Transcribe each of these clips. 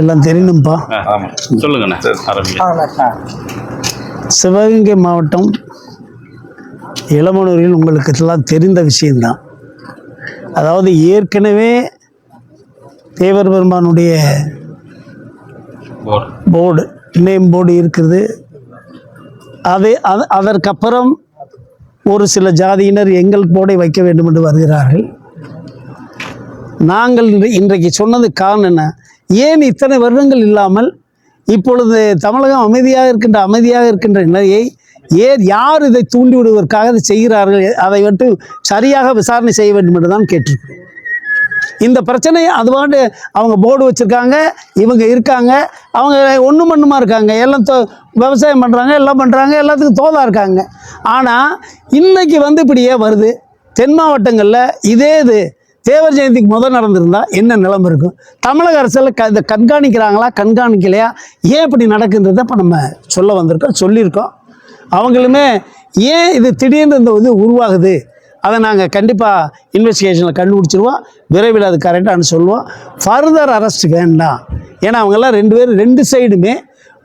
எல்லாம் தெரியணும்ப்பா சொல்லுங்கண்ணே சிவகங்கை மாவட்டம் இளமனூரில் உங்களுக்கு எல்லாம் தெரிந்த விஷயம்தான். அதாவது ஏற்கனவே தேவர் பெருமானுடைய போர் போர்டு நேம் போர்டு இருக்குது. அது அது அதற்கப்புறம் ஒரு சில ஜாதியினர் எங்கள் போர்டை வைக்க வேண்டும் என்று வருகிறார்கள். நாங்கள் இன்று- இன்றைக்கு சொன்னது காரணம் என்ன? ஏன் இத்தனை வருடங்கள் இல்லாமல் இப்பொழுது தமிழகம் அமைதியாக இருக்கின்ற அமைதியாக இருக்கின்ற நிலையை ஏன் யார் இதை தூண்டி விடுவதற்காக இதை செய்கிறார்கள்? அதை வந்து சரியாக விசாரணை செய்ய வேண்டும் என்று தான் கேட்டிருக்கிறேன் இந்த பிரச்சனை அதுவாண்டு அவங்க போர்டு வச்சுருக்காங்க இவங்க இருக்காங்க அவங்க ஒன்றும் மண்ணுமா இருக்காங்க எல்லாம் தோ விவசாயம் பண்ணுறாங்க எல்லாம் பண்ணுறாங்க எல்லாத்துக்கும் தோதா இருக்காங்க. ஆனால் இன்றைக்கி வந்து இப்படியே வருது. தென் மாவட்டங்களில் இதே இது தேவர் ஜெயந்திக்கு முதல் நடந்திருந்தா என்ன நிலைமை இருக்கும்? தமிழக அரசில் க இதை கண்காணிக்கிறாங்களா கண்காணிக்கலையா? ஏன் இப்படி நடக்குன்றதை இப்போ நம்ம சொல்ல வந்திருக்கோம் சொல்லியிருக்கோம். அவங்களுமே ஏன் இது திடீர்னு இந்த இது உருவாகுது? அதை நாங்கள் கண்டிப்பாக இன்வெஸ்டிகேஷனில் கண்டுபிடிச்சிருவோம் விரைவில் அது கரெக்டானு சொல்லுவோம். ஃபர்தர் அரெஸ்ட் வேண்டாம். ஏன்னா அவங்கெல்லாம் ரெண்டு பேரும் ரெண்டு சைடுமே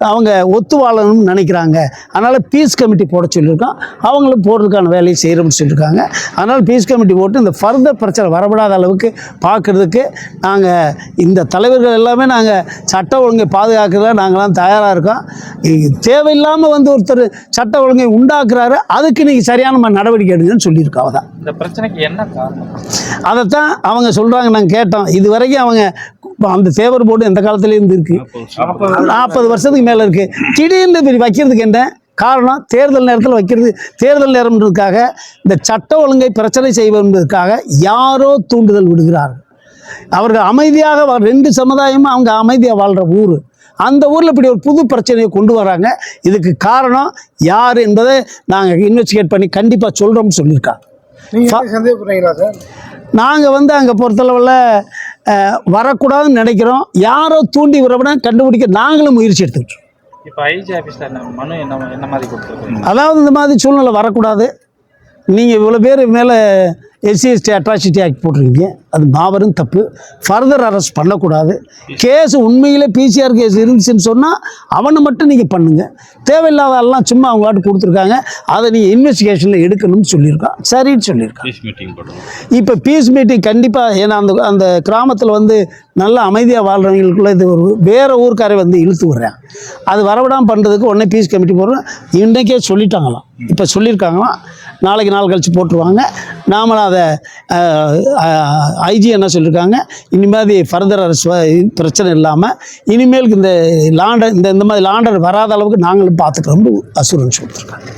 அவங்க ஒத்து வாழணும்னு நினைக்கிறாங்க. அதனால் பீஸ் கமிட்டி போட சொல்லியிருக்கோம் அவங்களும் போடுறதுக்கான வேலையை செய்கிறோம்னு சொல்லியிருக்காங்க. அதனால் பீஸ் கமிட்டி போட்டு இந்த ஃபர்தர் பிரச்சனை வரப்படாத அளவுக்கு பார்க்குறதுக்கு நாங்கள் இந்த தலைவர்கள் எல்லாமே நாங்கள் சட்ட ஒழுங்கை பாதுகாக்கிறதுல நாங்களாம் தயாராக இருக்கோம். தேவையில்லாமல் வந்து ஒருத்தர் சட்ட ஒழுங்கை உண்டாக்குறாரு. அதுக்கு நீங்கள் சரியான நடவடிக்கை எடுங்கன்னு சொல்லியிருக்கோம் அவதான் இந்த பிரச்சனைக்கு என்ன காரணம்? அதைத்தான் அவங்க சொல்கிறாங்க நாங்கள் கேட்டோம். இது வரைக்கும் அவங்க அந்த தேவர் போர்டு எந்த காலத்துலேருந்து இருக்குது நாற்பது வருஷத்துக்கு மேலே இருக்குது திடீர்னு இப்படி வைக்கிறதுக்கு என்ன காரணம்? தேர்தல் நேரத்தில் வைக்கிறது. தேர்தல் நேரம்ன்றதுக்காக இந்த சட்ட ஒழுங்கை பிரச்சனை செய்வதற்காக யாரோ தூண்டுதல் விடுகிறார்கள். அவர்கள் அமைதியாக ரெண்டு சமுதாயமும் அவங்க அமைதியாக வாழ்கிற ஊர். அந்த ஊரில் இப்படி ஒரு புது பிரச்சனையை கொண்டு வராங்க. இதுக்கு காரணம் யார் என்பதை நாங்கள் இன்வெஸ்டிகேட் பண்ணி கண்டிப்பாக சொல்கிறோம்னு சொல்லியிருக்காங்க. நாங்கள் வந்து அங்கே பொறுத்தளவில் வரக்கூடாதுன்னு நினைக்கிறோம். யாரோ தூண்டி விடுறவன கண்டுபிடிக்க நாங்களும் முயற்சி எடுத்துக்கிட்டோம் இப்போ ஐஜி ஆஃபீஸில் மனு என்ன என்ன மாதிரி கொடுத்துருக்கீங்க? அதாவது இந்த மாதிரி சூழ்நிலை வரக்கூடாது. நீங்கள் இவ்வளோ பேர் மேலே எஸ்சி எஸ்டி அட்ராசிட்டி ஆக்ட் போட்டிருக்கீங்க. அது மாபெரும் தப்பு. ஃபர்தர் அரெஸ்ட் பண்ணக்கூடாது. கேஸ் உண்மையிலே பிசிஆர் கேஸ் இருந்துச்சுன்னு சொன்னால் அவனை மட்டும் நீங்கள் பண்ணுங்கள் தேவையில்லாத எல்லாம் சும்மா அவங்க வாட்டு கொடுத்துருக்காங்க. அதை நீங்கள் இன்வெஸ்டிகேஷனில் எடுக்கணும்னு சொல்லியிருக்கோம் சரின்னு போடுவோம் இப்போ பீஸ் மீட்டிங் கண்டிப்பாக ஏன்னா அந்த அந்த கிராமத்தில் வந்து நல்ல அமைதியாக வாழ்கிறவங்களுக்குள்ள இது ஒரு வேறு ஊர்க்காரை வந்து இழுத்து விடுறேன். அது வரவிடாமல் பண்ணுறதுக்கு உடனே பீஸ் கமிட்டி போடுறோம் இன்றைக்கே சொல்லிட்டாங்களாம். இப்போ சொல்லியிருக்காங்களாம். நாளைக்கு நாள் கழித்து போட்டுருவாங்க. நாமளும் அதை ஐஜி என்ன சொல்லியிருக்காங்க இனிமேல் ஃபர்தர் பிரச்சனை இல்லாமல் இனிமேலுக்கு இந்த லாண்டர் இந்த இந்த மாதிரி லாண்டர் வராத அளவுக்கு நாங்களும் பார்த்துக்கிறோம் அசூரன்ஸ் கொடுத்துருக்காங்க